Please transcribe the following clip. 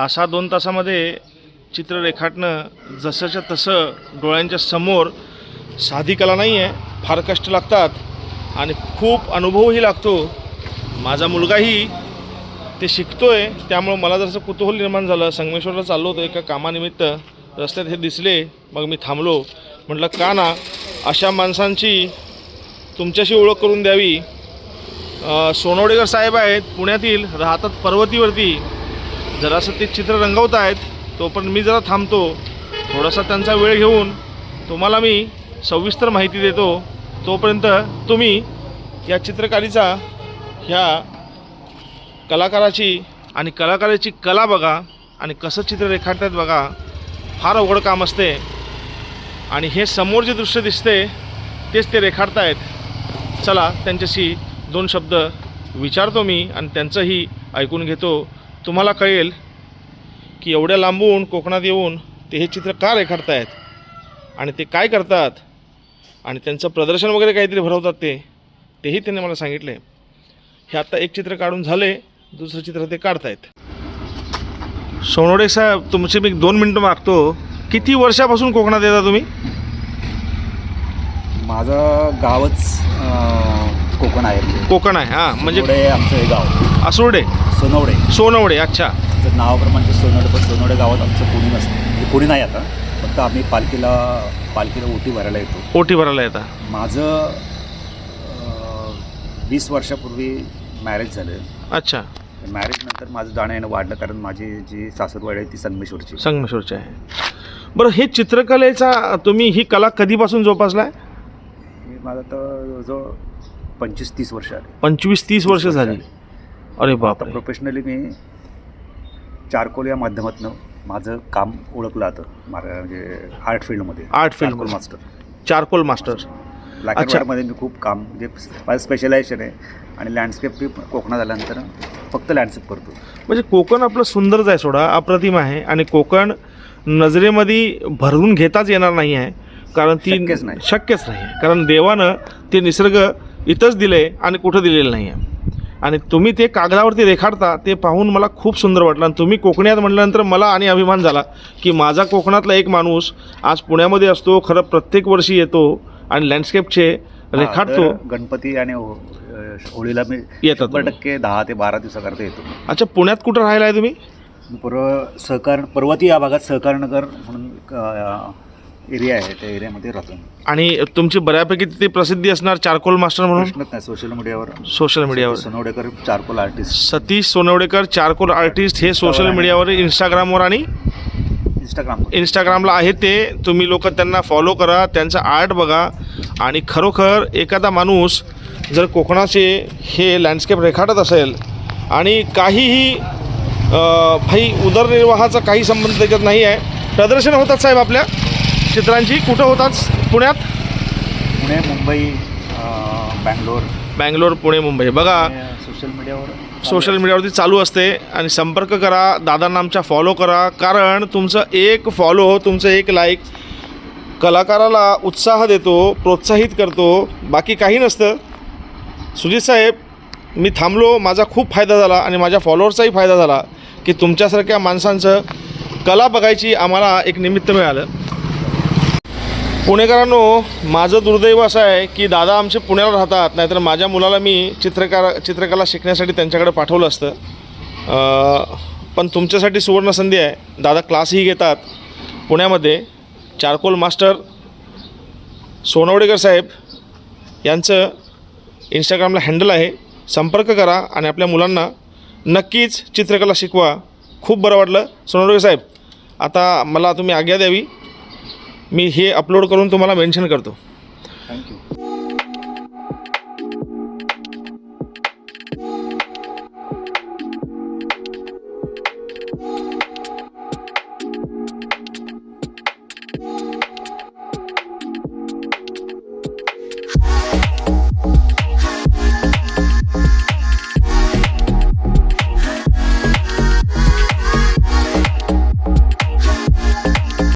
तासा दोन तासामध्ये चित्र रेखाटणं जसंच्या तसं डोळ्यांच्या समोर साधी कला नाही आहे फार कष्ट लागतात आणि खूप अनुभवही लागतो. माझा मुलगाही ते शिकतो आहे त्यामुळं मला जसं कुतूहल निर्माण झालं संगमेश्वरला चाललो होतो एका कामानिमित्त रस्त्यात हे दिसले मग मी थांबलो. म्हटलं का ना अशा माणसांची तुमच्याशी ओळख करून द्यावी. सोनवडेकर साहेब आहेत पुण्यातील राहतात पर्वतीवरती. जरासं ते चित्र रंगवत आहेत तोपर्यंत मी जरा थांबतो. थोडासा त्यांचा वेळ घेऊन तुम्हाला मी सविस्तर माहिती देतो. तोपर्यंत तुम्ही या चित्रकारीचा ह्या कलाकाराची आणि कलाकाराची कला बघा आणि कसं चित्र रेखाटतात बघा. फार अवघड काम असते. आणि हे समोर जे दृश्य दिसते तेच ते रेखाटतायत. चला त्यांच्याशी दोन शब्द विचारतो मी आणि त्यांचंही ऐकून घेतो. तुम्हाला कळेल की एवढ्या लांबून कोकणात येऊन ते हे चित्र का रेखाटतायत? आणि ते काय करतात? आणि त्यांचं प्रदर्शन वगैरे काहीतरी भरवतात ते तेही त्यांनी मला सांगितले. हे आत्ता एक चित्र काढून झाले दुसरं चित्र ते काढतायत. सोनवडे साहेब तुमचे मी दोन मिनटं मागतो. किती वर्षापासून कोकणात येता तुम्ही? माझं गावच कोकण आहे. कोकण आहे हां म्हणजे आमचं हे गाव. असुर्डे सोनवडे. सोनवडे अच्छा. जर नावाप्रमाणे सोनवडे पण सोनवडे गावात आमचं कोणी नसतं. म्हणजे कोणी नाही आता. फक्त आम्ही पालखीला पालखीला ओटी भरायला येतो. ओटी भरायला येता. माझं वीस वर्षापूर्वी मॅरेज झालं. अच्छा. मॅरेजनंतर माझं जाणं येणं वाढलं कारण माझी जी सासरवाडी आहे ती संगमेश्वरची. संगमेश्वरचे आहे. बरं हे चित्रकलेचा तुम्ही ही कला कधीपासून जोपासलाय? हे माझं तर जवळ पंचवीस तीस वर्ष आले. पंचवीस तीस वर्ष झाली. अरे बापरे. प्रोफेशनली मी चारकोल या माध्यमातून माझं काम ओळखलं जातं मारा म्हणजे आर्ट फील्डमध्ये चारकोलमध्ये. Master charcoal master black and अच्छा. व्हाईटमध्ये मी खूप काम म्हणजे माझं स्पेशलायझेशन आहे. आणि लँडस्केप मी कोकणात आल्यानंतर फक्त लँडस्केप करतो. म्हणजे कोकण आपलं सुंदरच आहे सोडा अप्रतिम आहे. आणि कोकण नजरेमध्ये भरून घेताच येणार नाही आहे. कारण ती शक्यच नाही. शक्यच नाही आहे. कारण देवानं ते निसर्ग इथंच दिले आणि कुठं दिलेलं नाही आहे. आणि तुम्ही ते कागदावरती रेखाटता ते पाहून मला खूप सुंदर वाटलं. आणि तुम्ही कोकणात म्हटल्यानंतर मला आणि अभिमान झाला की माझा कोकणातला एक माणूस आज पुण्यामध्ये असतो खरं प्रत्येक वर्षी येतो आणि लँडस्केपचे रेखाटतो. गणपती आणि हो- होळीला मी येतात. टक्के दहा ते बारा दिवसाकरता येतो. अच्छा पुण्यात कुठं राहायला आहे तुम्ही? पूर्व सहकार पर्वती या भागात सहकारनगर म्हणून एरिया आहे त्या एरियामध्ये राहतो मी. आणि तुमची बऱ्यापैकी तिथे प्रसिद्धी असणार चारकोल मास्टर म्हणून? प्रश्नच नाही सोशल मीडियावर सोशल मीडियावर Sonawadekar charcoal artist Satish Sonawadekar charcoal artist हे सोशल. मीडियावर इंस्टाग्रामवर आणि इंस्टाग्राम इंस्टाग्रामला आहे ते. तुम्ही लोक त्यांना फॉलो करा त्यांचं आर्ट बघा. आणि खरोखर एखादा माणूस जर कोकणाचे हे लँडस्केप रेखाटत असेल आणि काहीही अं, भाई उदरनिर्वाहाचा काही संबंध त्याच्यात नाही आहे प्रदर्शन होतात साहेब आपल्या. चित्रांची कुठं होतात? पुण्यात? पुणे मुंबई बँगलोर. बँगलोर पुणे मुंबई. बघा सोशल मीडियावर सोशल मीडियावरती चालू असते आणि संपर्क करा दादांना आमच्या फॉलो करा. कारण तुमचं एक फॉलो तुमचं एक लाईक कलाकाराला उत्साह देतो प्रोत्साहित करतो. बाकी काही नसतं. सुजित साहेब मी थांबलो. माझा खूप फायदा झाला आणि माझ्या फॉलोअर्सचाही फायदा झाला की तुमच्यासारख्या माणसांचं कला बघायची आम्हाला एक निमित्त मिळालं. पुणेकरांनो माझं दुर्दैव असं आहे की दादा आमचे पुण्याला राहतात नाहीतर माझ्या मुलाला मी चित्रकार चित्रकला शिकण्यासाठी त्यांच्याकडे पाठवलं असतं. पण तुमच्यासाठी सुवर्ण संधी आहे. दादा क्लासही घेतात पुण्यामध्ये. चारकोल मास्टर सोनवडेकर साहेब यांचं इंस्टाग्रामला हँडल आहे. संपर्क करा आणि आपल्या मुलांना नक्कीच चित्रकला शिकवा. खूप बरं वाटलं. सोनवडेकर साहेब आता मला तुम्ही आज्ञा द्यावी. मी हे अपलोड करून तुम्हाला मेन्शन करतो. थँक्यू